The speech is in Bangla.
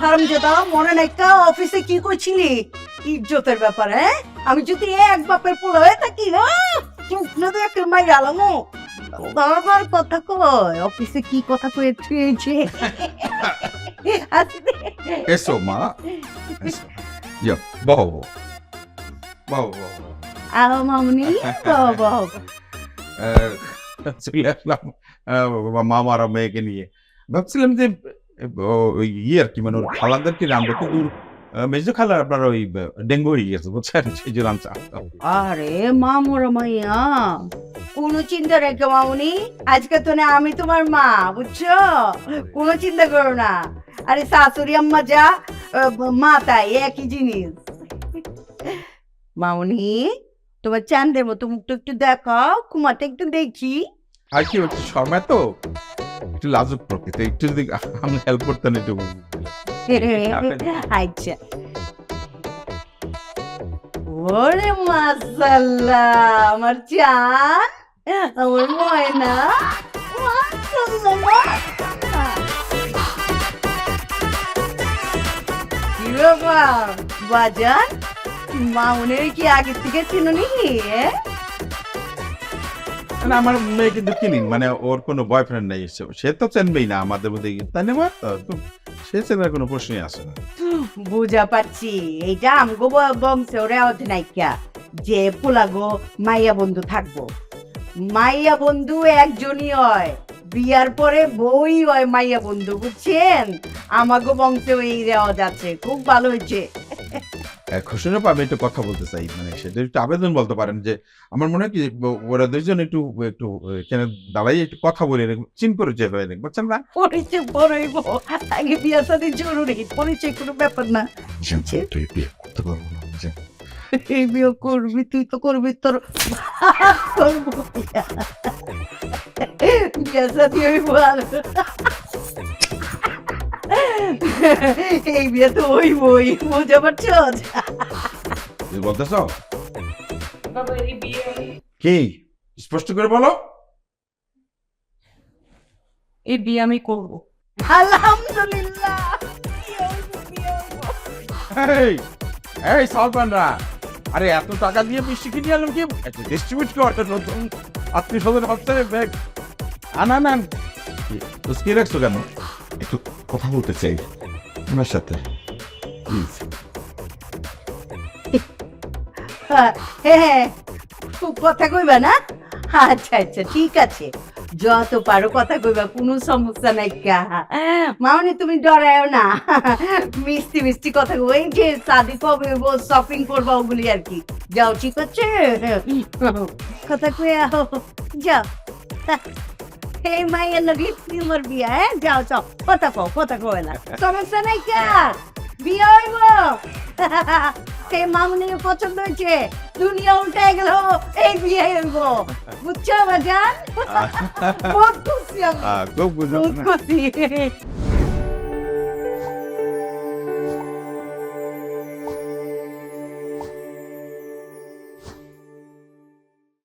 ফার্ম যেটা মনে নাই কা অফিসে কি করছিলি ইজ্জতের ব্যাপার হ্যাঁ? আমি যদি এক বাপের পোলা হয়ে থাকি না চুপলে একটা মাই আলামো। বাবার কথা কয় অফিসে কি কথা কয়ে আসলে এসো মা। ইয়ো, বহো বহো। বহো। আহ মামনি চলে আসলাম মামার মেয়েকে নিয়ে। ভাবছিলাম যে ইয়ে আর কি মানে ওর খালাদেরকে আমরা তো দূর। মেজো খালার আপনার ওই ডেঙ্গু হয়ে গেছে বুঝছেন? সেই জন্য আমি আরে মামুরা মাইয়া কোনো চিন্তা রেখে মামুনি আজকে তো না আমি তোমার মা বুঝছ? কোনো চিন্তা করো না। আরে শাশুড়ি আম্মা যা মা তাই একই জিনিস। মামুনি তোমার চাঁদের মতো মুখটা একটু দেখাও কুমারটা একটু দেখি। আর কি হচ্ছে শর্মা তো? একটু লাজুক প্রকৃতি একটু যদি আমি হেল্প করতেন একটু আচ্ছা। ওরে মাসাল্লাহ আমার চান আমার ময়না। মাশাআল্লাহ, মাশাআল্লাহ। কি ব্যাপার? বাজান কি আগে থেকে চিনো নাকি আমার মেয়ে কিন্তু মানে ওর কোনো বয়ফ্রেন্ড নেই, সে- তো চেনবেই না আমাদের মধ্যে তাই না সে চেনার কোনো প্রশ্নই আসে না। বুঝা এইটা আমগো বংশে ওরা অধিনায়িকা, যে পোলাগো মাইয়া বন্ধু থাকব। মাইয়া বন্ধু একজনই হয়, বিয়ার পরে বই হয় মাইয়া বন্ধু, বুঝছেন? আমাগো বংশে এই রেওয়াজ আছে, খুব ভালো হয়েছে। খুশির আমি একটু কথা বলতে চাই মানে সেটা একটু আবেদন বলতে পারেন যে আমার মনে হয় কি ওরা দুইজন একটু একটু এখানে দাঁড়াই একটু কথা বলে চিন পরিচয় হয়ে নেই বুঝছেন না? পরিচয় পড়াইব আগে বিয়া সাথে জরুরি পরিচয় কোনো ব্যাপার না। তুই বিয়ে করতে পারব না এই বিয়ে করবি তুই তো করবি তোর করব। বিয়া সাথে হইব আর। এই বিয়ে তো পারছ? তুই বলতেছ? কি? স্পষ্ট করে বলো। এই বিয়ে আমি করব। আলহামদুলিল্লাহ। এই এই সালমানরা আরে এত টাকা দিয়ে মিষ্টি কিনে আনলাম কি? ডিস্ট্রিবিউট করে নতুন আত্মীয় স্বজন হচ্ছে ব্যাগ আনা নেন কি রাখছো কেন? একটু কথা বলতে চাই। আমার সাথে হ্যাঁ, হ্যাঁ খুব কথা কইবা না? আচ্ছা আচ্ছা ঠিক আছে। যত পারো কথা কইবা কোনো সমস্যা নাই কা মামনি তুমি ডরায়ও না। মিষ্টি মিষ্টি কথা কই এই যে শাদি কবে শপিং করবা ওগুলি আর কি। যাও ঠিক আছে? কথা কয়ে আও যাও এই মাইয়ের লগে তোমার বিয়া হ্যাঁ? যাও যাও কথা কও কথা কও না সমস্যা নাই কা? বিয়ে হইব? সেই মামুনি পছন্দ হয়েছে। দুনিয়া উল্টে গেল এই বিয়ে হইব। বুঝছ বাজান? বহুত খুশি খুব খুশি।